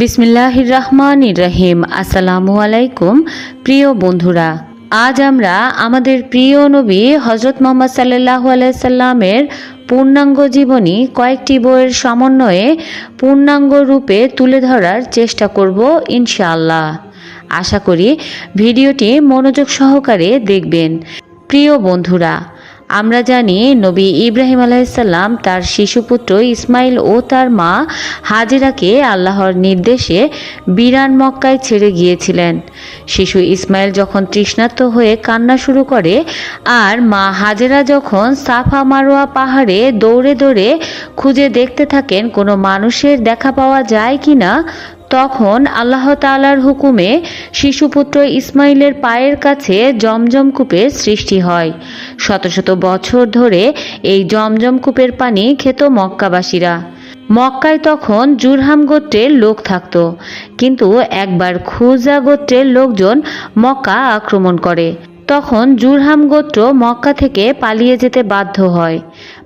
বিসমিল্লাহির রহমান রহিম। আসসালামু আলাইকুম প্রিয় বন্ধুরা, আজ আমরা আমাদের প্রিয় নবী হজরত মোহাম্মদ সাল্লাহ আলাইসাল্লামের পূর্ণাঙ্গ জীবনী কয়েকটি বইয়ের সমন্বয়ে পূর্ণাঙ্গ রূপে তুলে ধরার চেষ্টা করব ইনশাআল্লাহ। আশা করি ভিডিওটি মনোযোগ সহকারে দেখবেন। প্রিয় বন্ধুরা আমরা জানি নবী ইব্রাহিম আলাইসাল্লাম তার শিশুপুত্র ইসমাইল ও তার মা হাজেরাকে আল্লাহর নির্দেশে বিরান মক্কায় ছেড়ে গিয়েছিলেন। শিশু ইসমাইল যখন তৃষ্ণার্ত হয়ে কান্না শুরু করে, আর মা হাজেরা যখন সাফা মারোয়া পাহাড়ে দৌড়ে দৌড়ে খুঁজে দেখতে থাকেন, কোনো মানুষের দেখা পাওয়া যায় কি না তখন আল্লাহ তাআলার হুকুমে শিশুপুত্র ইসমাইলের পায়ের কাছে জমজম কূপের সৃষ্টি হয়। শত শত বছর ধরে এই জমজম কূপের পানি খেত মক্কাবাসীরা। মক্কায় তখন জুরহাম গোত্রের লোক থাকত, কিন্তু একবার খুজা গোত্রের লোকজন মক্কা আক্রমণ করে। তখন জুরহাম গোত্র মক্কা থেকে পালিয়ে যেতে বাধ্য হয়।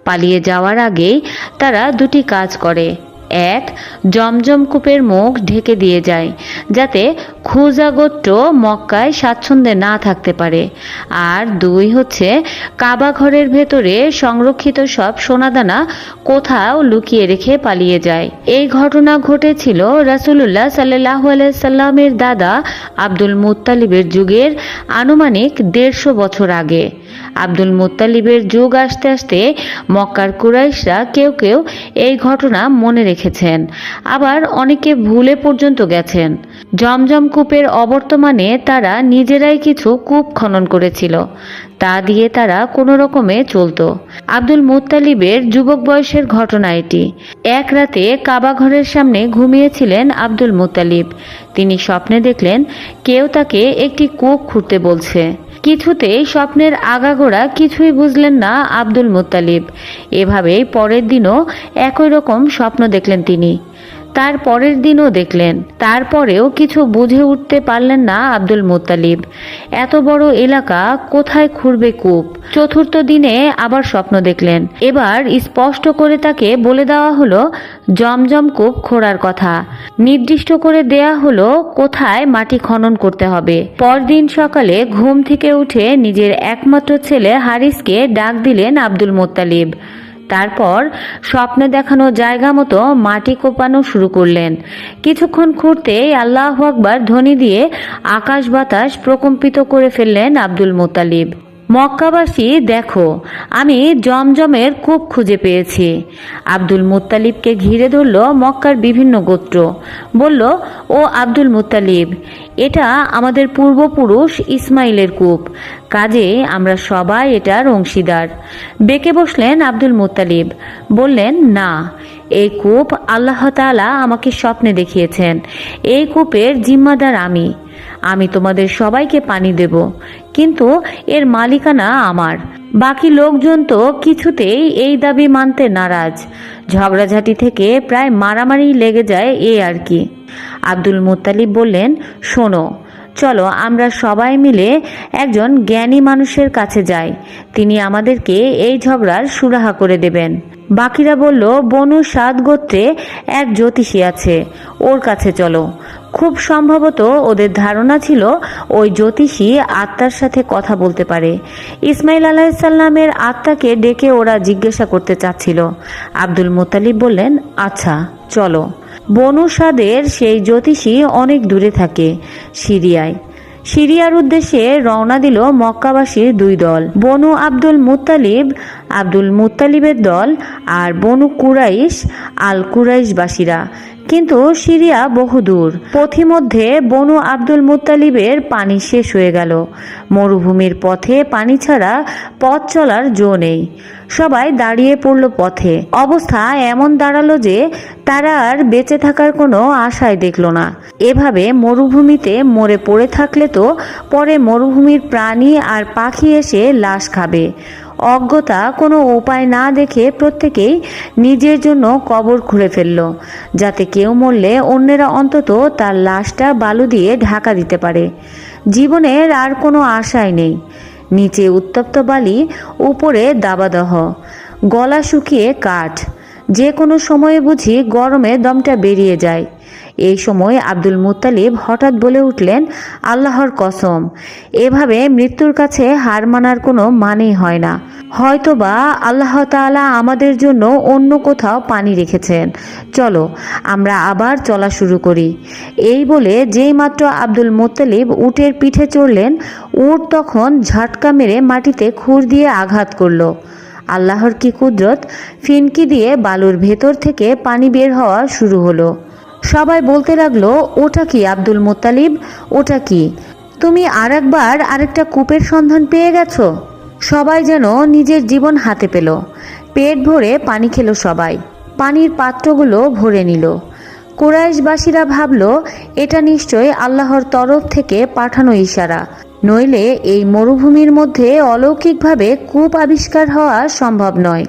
পালিয়ে যাওয়ার আগেই তারা দুটি কাজ করে। এক জমজম কূপের মুখ ঢেকে দিয়ে যায় যাতে খুজা গোত্র মক্কায় স্বাচ্ছন্দ্যে না থাকতে পারে। আর দুই হচ্ছে, কাবা ঘরের ভেতরে সংরক্ষিত সব সোনাদানা কোথাও লুকিয়ে রেখে পালিয়ে যায়। এই ঘটনা ঘটেছিল রাসুলুল্লাহ সাল্লাহ সাল্লামের দাদা আব্দুল মুত্তালিবের যুগের আনুমানিক দেড়শো বছর আগে। আব্দুল মুত্তালিবের যুগ আসতে আসতে মক্কার কুরাইশরা কেউ কেউ এই ঘটনা মনে রেখেছেন। আবার অনেকে ভুলে পর্যন্ত গেছেন। জমজম কূপের অবর্তমানে তারা নিজেরাই কিছু কূপ খনন করেছিল। তা দিয়ে তারা কোনো রকমে চলতো। আব্দুল মুত্তালিবের যুবক বয়সের ঘটনা এটি। এক রাতে কাবা ঘরের সামনে ঘুমিয়েছিলেন আব্দুল মুত্তালিব। তিনি স্বপ্নে দেখলেন, কেউ তাকে একটি কূপ খুঁড়তে বলছে। কিছুতেই স্বপ্নের আগাগোড়া কিছুই বুঝলেন না আব্দুল মুত্তালিব। এভাবেই পরের দিনও একই রকম স্বপ্ন দেখলেন তিনি। তার পরের দিনও দেখলেন। তারপরেও কিছু বুঝে উঠতে পারলেন না আব্দুল মুত্তালিব। এত বড় এলাকা, কোথায় খুঁড়বে কূপ? চতুর্থ দিনে আবার স্বপ্ন দেখলেন। এবার স্পষ্ট করে তাকে বলে দেওয়া হলো, জমজম কূপ খোঁড়ার কথা। নির্দিষ্ট করে দেয়া হলো, কোথায় মাটি খনন করতে হবে। পরদিন সকালে ঘুম থেকে উঠে নিজের একমাত্র ছেলে হারিসকে ডাক দিলেন আব্দুল মোত্তালিব। তারপর স্বপ্নে দেখানো জায়গা মতো মাটি কোপানো শুরু করলেন। কিছুক্ষণ খুঁড়তেই আল্লাহ আকবার ধ্বনি দিয়ে আকাশ বাতাস প্রকম্পিত করে ফেললেন আব্দুল মোতালিব মক্কাবাসী, দেখো, আমি জমজমের কূপ খুঁজে পেয়েছি। আব্দুল মুত্তালিবকে ঘিরে ধরল মক্কার বিভিন্ন গোত্র। বলল, ও আব্দুল মুত্তালিব, এটা আমাদের পূর্বপুরুষ ইসমাইলের কূপ। কাজে আমরা সবাই এটার অংশীদার। বেঁকে বসলেন আব্দুল মুত্তালিব। বললেন, না, এই কূপ আল্লাহ তাআলা আমাকে স্বপ্নে দেখিয়েছেন। এই কূপের জিম্মাদার আমি। আমি তোমাদের সবাইকে পানি দেব, কিন্তু এর মালিকানা আমার। বাকি লোকজন তো কিছুতেই এই দাবি মানতে নারাজ। ঝগড়াঝাটি থেকে প্রায় মারামারি লেগে যায় এ আর কি। আব্দুল মুত্তালিব বললেন, শোনো, চলো আমরা সবাই মিলে একজন জ্ঞানী মানুষের কাছে যাই। তিনি আমাদেরকে এই ঝগড়ার সুরাহা করে দেবেন। বাকিরা বলল, বনু সাদ গোত্রে এক জ্যোতিষী আছে, ওর কাছে চলো। খুব সম্ভবত ওদের ধারণা ছিল ওই জ্যোতিষী আত্মার সাথে কথা বলতে পারে। ইসমাইল আলাহিসাল্লামের আত্মাকে ডেকে ওরা জিজ্ঞাসা করতে চাচ্ছিল। আব্দুল মোতালিব বললেন আচ্ছা চলো। বনু সাদের সেই জ্যোতিষী অনেক দূরে থাকে, সিরিয়ায়। সিরিয়ার উদ্দেশ্যে রওনা দিল মক্কাবাসীর দুই দল, বনু আব্দুল মুত্তালিব, আব্দুল মুত্তালিবের দল আর বনু কুরাইশ, আল কুরাইশবাসীরা। কিন্তু সিরিয়া বহুদূর। পথিমধ্যে বনু আব্দুল মুত্তালিবের পানি শেষ হয়ে গেল। মরুভূমির পথে পানি ছাড়া পথ চলার জো নেই। সবাই দাঁড়িয়ে পড়ল পথে। অবস্থা এমন দাঁড়াল যে তারা আর বেঁচে থাকার কোনো আশাই দেখল না। এভাবে মরুভূমিতে মরে পড়ে থাকলে তো পরে মরুভূমির প্রাণী আর পাখি এসে লাশ খাবে। অজ্ঞতা কোনো উপায় না দেখে প্রত্যেকেই নিজের জন্য কবর খুঁড়ে ফেলল, যাতে কেউ মরলে অন্যেরা অন্তত তার লাশটা বালু দিয়ে ঢাকা দিতে পারে। জীবনের আর কোনো আশাই নেই। নিচে উত্তপ্ত বালি, উপরে দাবাদহ, গলা শুকিয়ে কাঠ। যে কোনো সময়ে বুঝি গরমে দমটা বেরিয়ে যায়। এই সময় আব্দুল মুত্তালিব হঠাৎ বলে উঠলেন, আল্লাহর কসম, এভাবে মৃত্যুর কাছে হার মানার কোনো মানেই হয় না। হয়তোবা আল্লাহ তাআলা আমাদের জন্য অন্য কোথাও পানি রেখেছেন। চলো, আমরা আবার চলা শুরু করি। এই বলে যেই মাত্র আব্দুল মুত্তালিব উটের পিঠে চড়লেন, উট তখন ঝাটকা মেরে মাটিতে খুর দিয়ে আঘাত করল। আল্লাহর কি কুদরত? ফিনকি দিয়ে বালুর ভেতর থেকে পানি বের হওয়া শুরু হলো। সবাই বলতে লাগল, ওটা কি আব্দুল মুত্তালিব? ওটা কি? তুমি আর একবার আরেকটা কূপের সন্ধান পেয়ে গেছো? সবাই যেন নিজের জীবন হাতে পেল। পেট ভরে পানি খেলো সবাই। পানির পাত্রগুলো ভরে নিল। কুরাইশবাসীরা ভাবল, এটা নিশ্চয় আল্লাহর তরফ থেকে পাঠানো ইশারা। নইলে এই মরুভূমির মধ্যে অলৌকিকভাবে কূপ আবিষ্কার হওয়া সম্ভব নয়।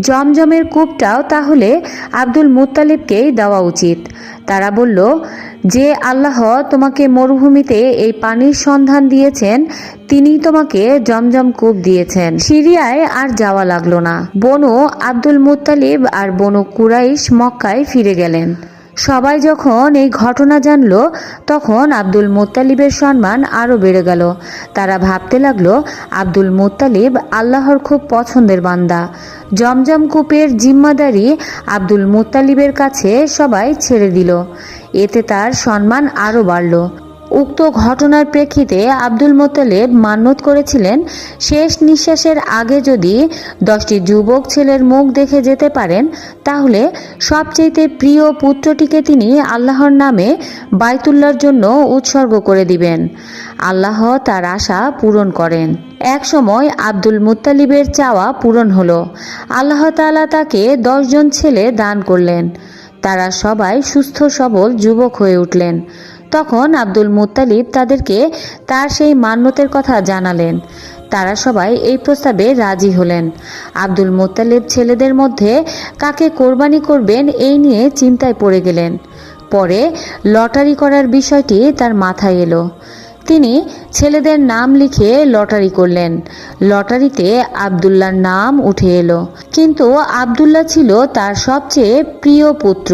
জমজমের কূপটাও তাহলে আব্দুল মুত্তালিবকেই দেওয়া উচিত। তারা বলল, যে আল্লাহ তোমাকে মরুভূমিতে এই পানির সন্ধান দিয়েছেন, তিনি তোমাকে জমজম কূপ দিয়েছেন। সিরিয়ায় আর যাওয়া লাগল না। বনু আব্দুল মুত্তালিব আর বনু কুরাইশ মক্কায় ফিরে গেলেন। সবাই যখন এই ঘটনা জানল, তখন আব্দুল মোত্তালিবের সম্মান আরও বেড়ে গেল। তারা ভাবতে লাগল, আব্দুল মোত্তালিব আল্লাহর খুব পছন্দের বান্দা। জমজম কূপের জিম্মাদারি আব্দুল মোত্তালিবের কাছে সবাই ছেড়ে দিল। এতে তার সম্মান আরও বাড়ল। উক্ত ঘটনার প্রেক্ষিতে আব্দুল মোত্তালেব মান্যত করেছিলেন। শেষ নিঃশ্বাসের আগে যদি দশটি যুবক ছেলের মুখ দেখে যেতে পারেন, তাহলে সবচেয়ে প্রিয় পুত্রটিকে তিনি আল্লাহর নামে বাইতুল্লার জন্য উৎসর্গ করে দিবেন। আল্লাহ তার আশা পূরণ করেন। এক সময় আব্দুল মুত্তালিবের চাওয়া পূরণ হলো। আল্লাহ তাআলা তাকে দশজন ছেলে দান করলেন। তারা সবাই সুস্থ সবল যুবক হয়ে উঠলেন। তখন আব্দুল মুত্তালিব তাদেরকে তার সেই মান্যতের কথা জানালেন। তারা সবাই এই প্রস্তাবে রাজি হলেন। আব্দুল মুত্তালিব ছেলেদের মধ্যে কাকে কোরবানি করবেন এই নিয়ে চিন্তায় পড়ে গেলেন। পরে লটারি করার বিষয়টি তার মাথায় এলো। তিনি ছেলেদের নাম লিখে লটারি করলেন। লটারিতে আবদুল্লার নাম উঠে এলো। কিন্তু আবদুল্লাহ ছিল তার সবচেয়ে প্রিয় পুত্র।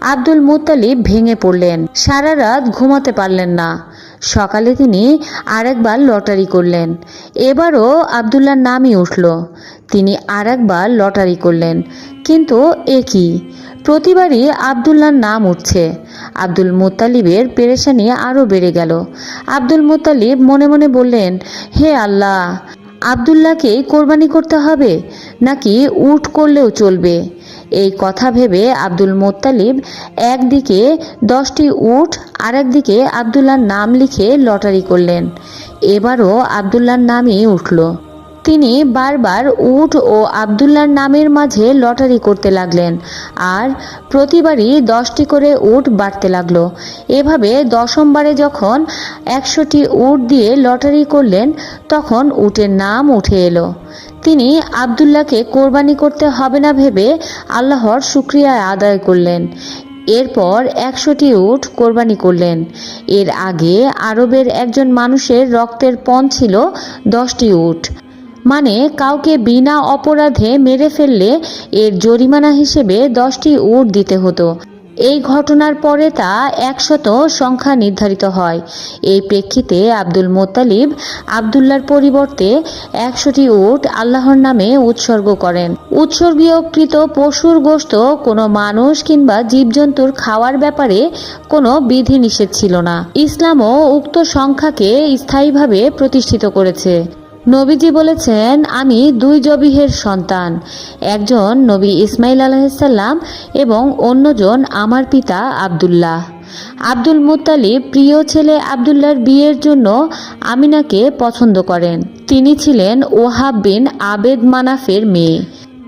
আব্দুল মুত্তালিব ভেঙে পড়লেন। সারা রাত ঘুমাতে পারলেন না। সকালে তিনি আরেকবার লটারি করলেন। এবারও আবদুল্লার নামই উঠল। তিনি আরেকবার লটারি করলেন। কিন্তু একই প্রতিবারই আবদুল্লার নাম উঠছে। আব্দুল মুত্তালিবের পেরেশানি আরও বেড়ে গেল। আব্দুল মুত্তালিব মনে মনে বললেন, হে আল্লাহ, আবদুল্লাহকেই কোরবানি করতে হবে? নাকি উট করলেও চলবে? এই কথা ভেবে আব্দুল মোত্তালিব একদিকে দশটি উট আর একদিকে আবদুল্লার নাম লিখে লটারি করলেন। এবারও আবদুল্লার নামই উঠল। তিনি বারবার উট ও আবদুল্লার নামের মাঝে লটারি করতে লাগলেন আর প্রতিবারই দশটি করে উট বাড়তে লাগল। এভাবে দশমবারে যখন একশোটি উট দিয়ে লটারি করলেন, তখন উটের নাম উঠে এলো। তিনি আবদুল্লাহকে কোরবানি করতে হবে না ভেবে আল্লাহর শুক্রিয়া আদায় করলেন। এরপর একশোটি উট কোরবানি করলেন। এর আগে আরবের একজন মানুষের রক্তের পণ ছিল দশটি উট। মানে কাউকে বিনা অপরাধে মেরে ফেললে এর জরিমানা হিসেবে দশটি উট দিতে হতো। এই ঘটনার পরে তা একশত সংখ্যা নির্ধারিত হয়। এই প্রেক্ষিতে আব্দুল মোত্তালিব আবদুল্লার পরিবর্তে একশোটি উট আল্লাহর নামে উৎসর্গ করেন। উৎসর্গীয়কৃত পশুর গোশত কোনো মানুষ কিংবা জীবজন্তুর খাওয়ার ব্যাপারে কোনো বিধি নিষেধ ছিল না। ইসলামও উক্ত সংখ্যাকে স্থায়ীভাবে প্রতিষ্ঠিত করেছে। নবীজি বলেছেন, আমি দুই জবিহের সন্তান, একজন নবী ইসমাইল আলাহিসাল্লাম এবং অন্যজন আমার পিতা আবদুল্লাহ। আব্দুল মুত্তালিব প্রিয় ছেলে আবদুল্লাহর বিয়ের জন্য আমিনাকে পছন্দ করেন। তিনি ছিলেন ওহাব বিন আবেদ মানাফের মেয়ে।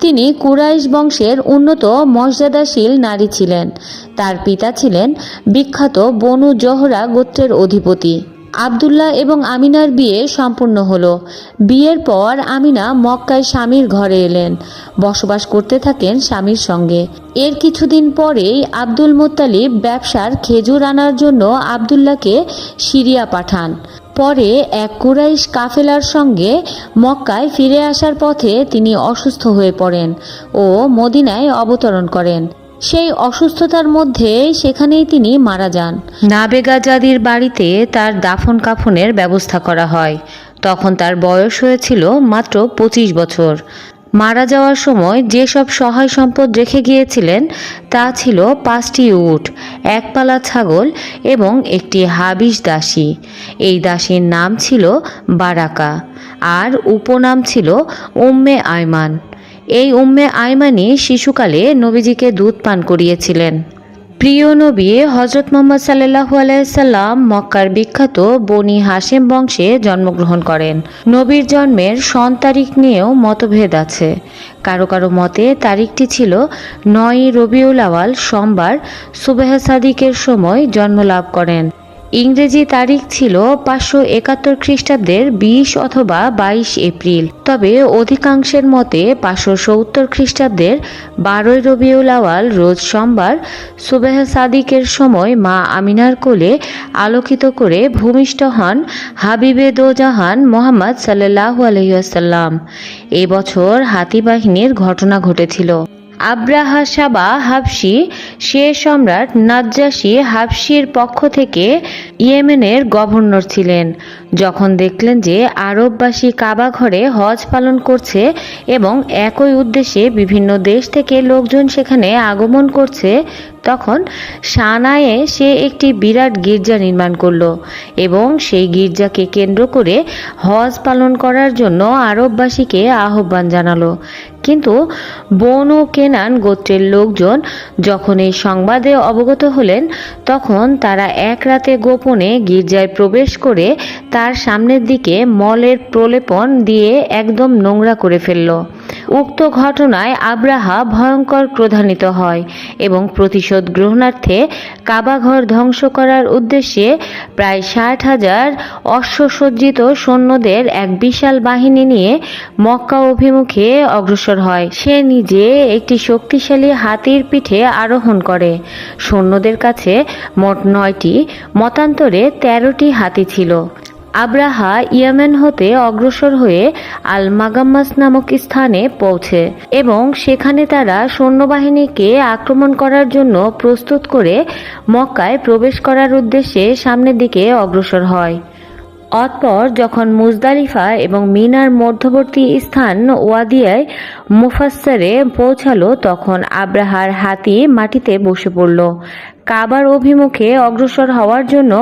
তিনি কুরাইশ বংশের উন্নত মর্যাদাশীল নারী ছিলেন। তার পিতা ছিলেন বিখ্যাত বনু জহরা গোত্রের অধিপতি। আবদুল্লাহ এবং আমিনার বিয়ে সম্পূর্ণ হলো। বিয়ের পর আমিনা মক্কায় স্বামীর ঘরে এলেন। বসবাস করতে থাকেন স্বামীর সঙ্গে। এর কিছুদিন পরেই আব্দুল মুত্তালিব ব্যবসার খেজুর আনার জন্য আবদুল্লাহকে সিরিয়া পাঠান। পরে এক কুরাইশ কাফেলার সঙ্গে মক্কায় ফিরে আসার পথে তিনি অসুস্থ হয়ে পড়েন ও মদিনায় অবতরণ করেন। সেই অসুস্থতার মধ্যে সেখানেই তিনি মারা যান। নাবেগা জাদির বাড়িতে তার দাফন কাফনের ব্যবস্থা করা হয়। তখন তার বয়স হয়েছিল মাত্র পঁচিশ বছর। মারা যাওয়ার সময় যেসব সহায় সম্পদ রেখে গিয়েছিলেন, তা ছিল পাঁচটি উট, একপালা ছাগল এবং একটি হাবিস দাসী। এই দাসীর নাম ছিল বারাকা, আর উপনাম ছিল উম্মে আয়মান। এই উম্মে আয়মানি শিশুকালে নবীজিকে দুধ পান করিয়েছিলেন। প্রিয় নবী হজরত মোহাম্মদ সাল্লাহু আলাইসাল্লাম মক্কার বিখ্যাত বনি হাশেম বংশে জন্মগ্রহণ করেন। নবীর জন্মের সন তারিখ নিয়েও মতভেদ আছে। কারও কারও মতে তারিখটি ছিল নয় রবিউল আওয়াল সোমবার সুবেহ সাদিকের সময় জন্মলাভ করেন। ইংরেজি তারিখ ছিল পাঁচশো একাত্তর খ্রিস্টাব্দের বিশ অথবা বাইশ এপ্রিল। তবে অধিকাংশের মতে পাঁচশো সত্তর খ্রিস্টাব্দের বারোই রবিউল আওয়াল রোজ সোমবার সুবেহ সাদিকের সময় মা আমিনার কোলে আলোকিত করে ভূমিষ্ঠ হন হাবিবে দোজাহান মোহাম্মদ সাল্লাহ আলহিহাসাল্লাম এবছর হাতি বাহিনীর ঘটনা ঘটেছিল। আব্রাহা সাবা হাবসি সে সম্রাট নাজ্জাসী হাবসির পক্ষ থেকে ইয়েমেনের গভর্নর ছিলেন। যখন দেখলেন যে আরববাসী কাবা ঘরে হজ পালন করছে এবং একই উদ্দেশ্যে বিভিন্ন দেশ থেকে লোকজন সেখানে আগমন করছে, তখন সানায়ে সে একটি বিরাট গির্জা নির্মাণ করল এবং সেই গির্জাকে কেন্দ্র করে হজ পালন করার জন্য আরববাসীকে আহ্বান জানালো। কিন্তু বন ও কেনান গোত্রের লোকজন যখন এই সংবাদে অবগত হলেন, তখন তারা এক রাতে গোপনে গির্জায় প্রবেশ করে তার সামনের দিকে মলের প্রলেপন দিয়ে একদম নোংরা করে ফেলল। উক্ত ঘটনায় আব্রাহা ভয়ঙ্কর ক্রোধান্বিত হয় এবং প্রতিশোধ গ্রহণার্থে কাবাঘর ধ্বংস করার উদ্দেশ্যে প্রায় ষাট হাজার অশ্বসজ্জিত সৈন্যদের এক বিশাল বাহিনী নিয়ে মক্কা অভিমুখে অগ্রসর হয়। সে নিজে একটি শক্তিশালী হাতির পিঠে আরোহণ করে। সৈন্যদের কাছে মোট নয়টি, মতান্তরে তেরোটি হাতি ছিল। আব্রাহা ইয়েমেন হতে অগ্রসর হয়ে আল মাগাম্মাস নামক স্থানে পৌঁছে এবং সেখানে তারা সৈন্যবাহিনীকে আক্রমণ করার জন্য প্রস্তুত করে মক্কায় প্রবেশ করার উদ্দেশ্যে সামনের দিকে অগ্রসর হয়। অতপর যখন মুজদালিফা এবং মিনার মধ্যবর্তী স্থান ওয়াদিয়ায় মুফাসসারে পৌঁছালো, তখন আব্রাহার হাতি মাটিতে বসে পড়ল। কাবার অভিমুখে অগ্রসর হওয়ার জন্য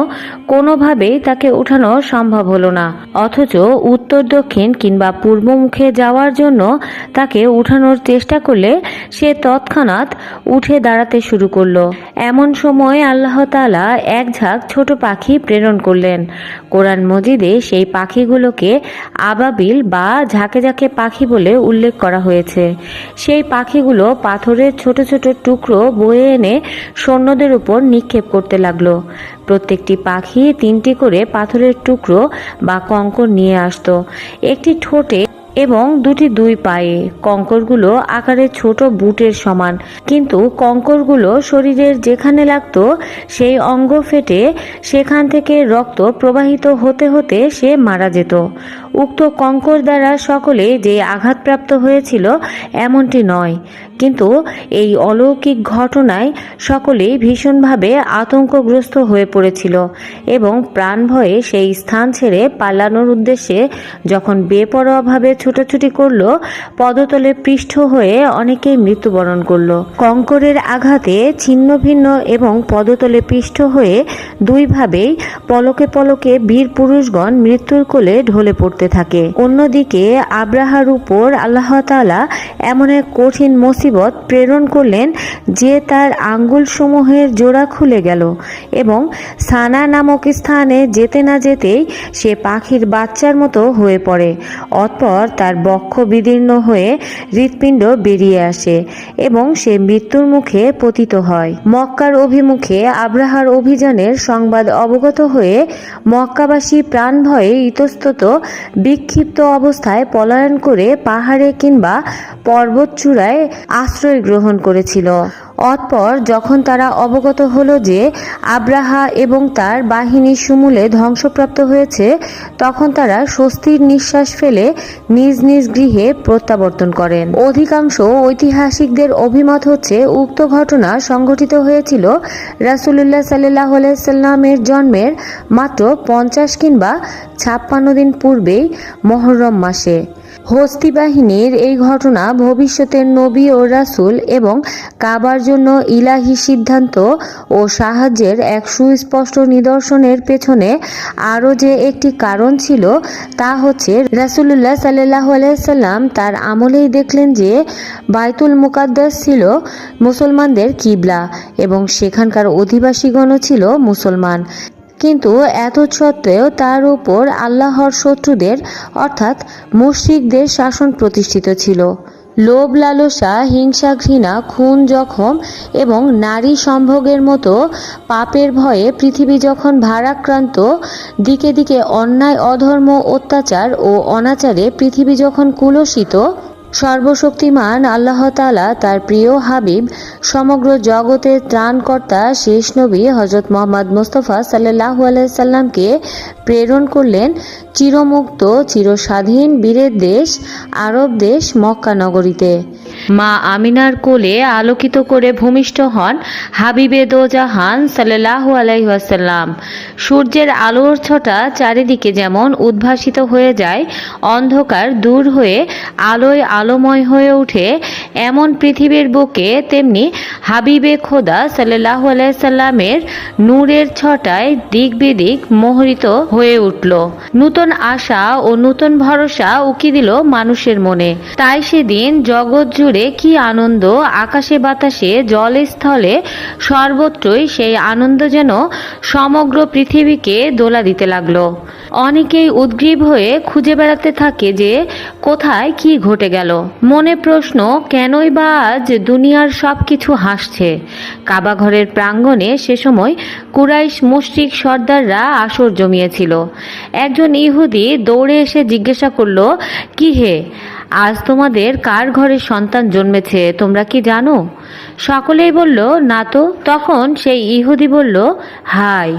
কোনোভাবেই তাকে উঠানো সম্ভব হলো না। অথচ উত্তর, দক্ষিণ কিংবা পূর্বমুখে যাওয়ার জন্য তাকে উঠানোর চেষ্টা করলে সে তৎক্ষণাৎ উঠে দাঁড়াতে শুরু করল। এমন সময় আল্লাহ তাআলা এক ঝাঁক ছোট পাখি প্রেরণ করলেন। কোরআন মজিদে সেই পাখিগুলোকে আবাবিল বা ঝাঁকে ঝাঁকে পাখি বলে উল্লেখ করা হয়েছে। সেই পাখিগুলো পাথরের ছোট ছোট টুকরো বয়ে এনে সৈন্যদের উপর নিক্ষেপ করতে লাগল। প্রত্যেকটি পাখি তিনটি করে পাথরের টুকরো বা কঙ্কর নিয়ে আসতো। একটি ঠোঁটে এবং দুটি দুই পায়ে। কঙ্করগুলো আকারে ছোট বুটের সমান। কিন্তু কঙ্করগুলো শরীরের যেখানে লাগতো, সেই অঙ্গ ফেটে সেখান থেকে রক্ত প্রবাহিত হতে হতে সে মারা যেত। উক্ত কঙ্কর দ্বারা সকলে যে আঘাতপ্রাপ্ত হয়েছিল, এমনটি নয়। কিন্তু এই অলৌকিক ঘটনায় সকলেই ভীষণভাবে আতঙ্কগ্রস্ত হয়ে পড়েছিল এবং প্রাণ ভয়ে সেই স্থান ছেড়ে পালানোর উদ্দেশ্যে যখন বেপরোয়াভাবে ছুটোছুটি করল, পদতলে পৃষ্ঠ হয়ে অনেকেই মৃত্যুবরণ করল। কঙ্করের আঘাতে ছিন্ন ভিন্ন এবং পদতলে পৃষ্ঠ হয়ে দুইভাবেই পলকে পলকে বীর পুরুষগণ মৃত্যুর কোলে ঢলে পড়তে থাকে। অন্যদিকে আব্রাহার উপর আল্লাহ তাআলা এমন এক কঠিন মুসিবত প্রেরণ করলেন যে তার আঙ্গুল সমূহের জোড়া খুলে গেল এবং সানা নামক স্থানে যেতে না যেতেই সে পাখির বাচ্চার মতো হয়ে পড়ে। অতপর তার বক্ষ বিদীর্ণ হয়ে হৃৎপিণ্ড বেরিয়ে আসে এবং সে মৃত্যুর মুখে পতিত হয়। মক্কার অভিমুখে আব্রাহার অভিযানের সংবাদ অবগত হয়ে মক্কাবাসী প্রাণ ভয়ে ইতস্তত বিক্ষিপ্ত অবস্থায় পলায়ন করে পাহাড়ে কিংবা পর্বত চূড়ায় আশ্রয় গ্রহণ করেছিল। অতপর যখন তারা অবগত হলো যে আব্রাহা এবং তার বাহিনী সমূলে ধ্বংসপ্রাপ্ত হয়েছে, তখন তারা স্বস্তির নিঃশ্বাস ফেলে নিজ নিজ গৃহে প্রত্যাবর্তন করেন। অধিকাংশ ঐতিহাসিকদের অভিমত হচ্ছে, উক্ত ঘটনা সংঘটিত হয়েছিল রাসুলুল্লাহ সাল্লাহ সাল্লামের জন্মের মাত্র পঞ্চাশ কিংবা ছাপ্পান্ন দিন পূর্বেই মহরম মাসে। হস্তি বাহিনীর এই ঘটনা ভবিষ্যতের নবী ও রাসূল এবং কাবার জন্য ইলাহি সিদ্ধান্ত ও সাহায্যের এক সুস্পষ্ট নিদর্শনের পেছনে আরও যে একটি কারণ ছিল তা হচ্ছে রাসূলুল্লাহ সাল্লাহ আলাইসাল্লাম তার আমলেই দেখলেন যে বাইতুল মুকাদ্দাস ছিল মুসলমানদের কিবলা এবং সেখানকার অধিবাসীগণও ছিল মুসলমান। কিন্তু এত সত্ত্বেও তার উপর আল্লাহর শত্রুদের, অর্থাৎ মুশরিকদের শাসন প্রতিষ্ঠিত ছিল। লোভ, লালসা, হিংসা, ঘৃণা, খুন, জখম এবং নারী সম্ভোগের মতো পাপের ভয়ে পৃথিবী যখন ভারাক্রান্ত, দিকে দিকে অন্যায়, অধর্ম, অত্যাচার ও অনাচারে পৃথিবী যখন কুলসিত সর্বশক্তিমান আল্লাহ তালা তার প্রিয় হাবিব, সমগ্র জগতের ত্রাণকর্তা শেষ নবী হজরত মোহাম্মদ মোস্তফা সাল্লাহ আলাইসাল্লামকে প্রেরণ করলেন চিরমুক্ত, চিরস্বাধীন, বীরের দেশ, আরব দেশ, মক্কা নগরীতে। মা আমিনার কোলে আলোকিত করে ভূমিষ্ঠ হন হাবিবে দোজাহান সাল্লাহু আলাইসাল্লাম সূর্যের আলোর ছটা চারিদিকে যেমন উদ্ভাসিত হয়ে যায়, অন্ধকার দূর হয়ে আলোয় আলোময় হয়ে ওঠে, এমন পৃথিবীর বুকে তেমনি হাবিবে খোদা সাল্লাহ আলাইসাল্লামের নূরের ছটায় দিক বিদিক মোহরিত হয়ে উঠল। নূতন আশা ও নূতন ভরসা উকি দিল মানুষের মনে। তাই সেদিন জগৎ জুড়ে কি আনন্দ? আকাশে বাতাসে, জলে, স্থলে সর্বত্রই সেই আনন্দ যেন সমগ্র পৃথিবীকে দোলা দিতে লাগল। অনেকেই উদ্গ্রীব হয়ে খুঁজে বেড়াতে থাকে যে কোথায় কি ঘটে গেল। মনে প্রশ্ন, কেনই বা আজ দুনিয়ার সব কিছু হাসছে? কাবাঘরের প্রাঙ্গণে সে সময় কুরাইশ মুশরিক সর্দাররা আসর জমিয়েছিল। একজন ইহুদি দৌড়ে এসে জিজ্ঞাসা করল, কি হে? আজ তোমাদের কার ঘরে সন্তান জন্মেছে, তোমরা কি জানো? সকলেই বলল, না তো। তখন সেই ইহুদি বলল হাই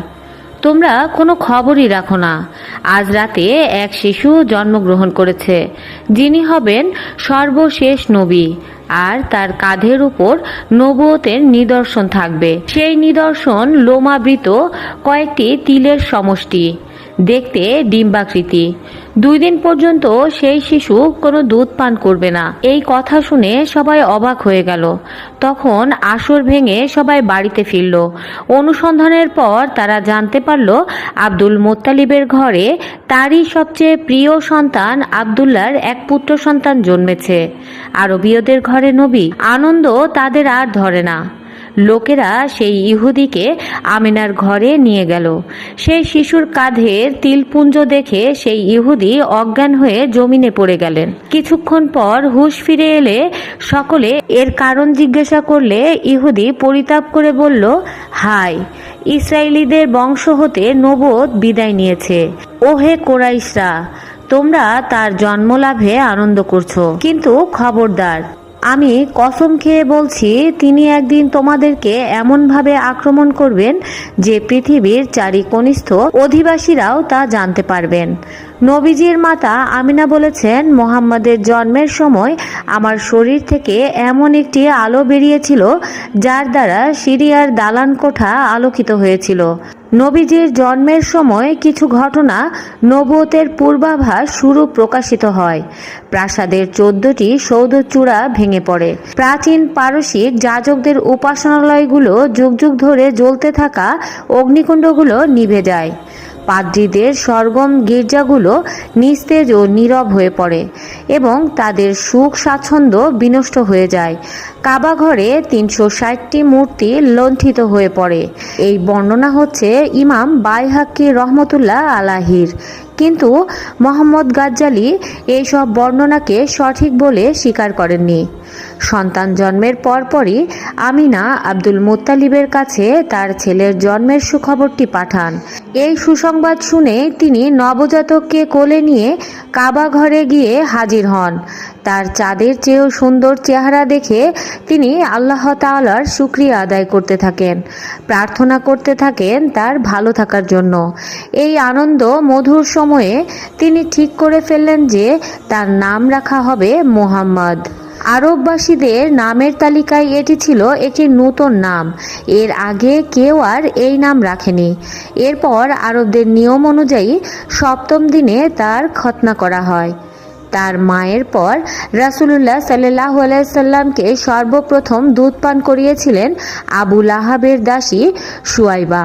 তোমরা কোনো খবরই রাখো না। আজ রাতে এক শিশু জন্মগ্রহণ করেছে। যিনি হবেন সর্বশেষ নবী, আর তার কাঁধের উপর নবতের নিদর্শন থাকবে। সেই নিদর্শন লোমাবৃত কয়েকটি তিলের সমষ্টি। দেখতে ডিম্বাকৃতি। দুই দিন পর্যন্ত সেই শিশু কোনো দুধ পান করবে না। এই কথা শুনে সবাই অবাক হয়ে গেল। তখন আসর ভেঙে সবাই বাড়িতে ফিরল। অনুসন্ধানের পর তারা জানতে পারল, আব্দুল মোত্তালিবের ঘরে তারই সবচেয়ে প্রিয় সন্তান আবদুল্লার এক পুত্র সন্তান জন্মেছে। আরবীয়দের ঘরে নবী, আনন্দ তাদের আর ধরে না। লোকেরা সেই ইহুদিকে আমিনার ঘরে নিয়ে গেল। সেই শিশুর কাঁধের তিলপুঞ্জ দেখে সেই ইহুদি অজ্ঞান হয়ে জমিনে পড়ে গেলেন। কিছুক্ষণ পর হুশ ফিরে এলে সকলে এর কারণ জিজ্ঞাসা করলে ইহুদি পরিতাপ করে বলল হাই ইসরায়েলিদের বংশ হতে নবদ বিদায় নিয়েছে। ওহে কোরাইশরা, তোমরা তার জন্মলাভে আনন্দ করছ। কিন্তু খবরদার আমি কসম খেয়ে বলছি, তিনি একদিন তোমাদেরকে এমনভাবে আক্রমণ করবেন যে পৃথিবীর চারি কনিষ্ঠ অধিবাসীরাও তা জানতে পারবেন। নবীজির মাতা আমিনা বলেছেন, মোহাম্মদের জন্মের সময় আমার শরীর থেকে এমন একটি আলো বেরিয়েছিল, যার দ্বারা সিরিয়ার দালান কোঠা আলোকিত হয়েছিল। নবীজির জন্মের সময় কিছু ঘটনা নবতের পূর্বাভাস শুরু প্রকাশিত হয়। প্রাসাদের চোদ্দটি সৌধচূড়া ভেঙে পড়ে। প্রাচীন পারসিক যাজকদের উপাসনালয়গুলো যুগ যুগ ধরে জ্বলতে থাকা অগ্নিকুণ্ডগুলো নিভে যায়। পাদ্রীদের সরগম গির্জাগুলো নিস্তেজ ও নীরব হয়ে পড়ে এবং তাদের সুখ স্বাচ্ছন্দ্য বিনষ্ট হয়ে যায়। কাবা ঘরে তিনশো ষাটটি মূর্তি লণ্ঠিত হয়ে পড়ে। এই বর্ণনা হচ্ছে ইমাম বাইহাক্কি রহমতুল্লাহ আলাহির। কিন্তু মোহাম্মদ গাজ্জালি এইসব বর্ণনাকে সঠিক বলে স্বীকার করেননি। সন্তান জন্মের পরপরই আমিনা আব্দুল মোত্তালিবের কাছে তার ছেলের জন্মের সুখবরটি পাঠান। এই সুসংবাদ শুনে তিনি নবজাতককে কোলে নিয়ে কাবা ঘরে গিয়ে হাজির হন। তার চাঁদের চেয়েও সুন্দর চেহারা দেখে তিনি আল্লাহ তাআলার শুক্রিয়া আদায় করতে থাকেন, প্রার্থনা করতে থাকেন তার ভালো থাকার জন্য। এই আনন্দ মধুর সময়ে তিনি ঠিক করে ফেললেন যে তার নাম রাখা হবে মোহাম্মদ। আরববাসীদের নামের তালিকায় এটি ছিল একটি নতুন নাম। এর আগে কেউ আর এই নাম রাখেনি। এরপর আরবদের নিয়ম অনুযায়ী সপ্তম দিনে তার খতনা করা হয়। তার মায়ের পর রাসুলুল্লাহ সাল্লাহ সাল্লামকে সর্বপ্রথম দুধ পান করিয়েছিলেন আবু লাহাবের দাসী সুয়াইবা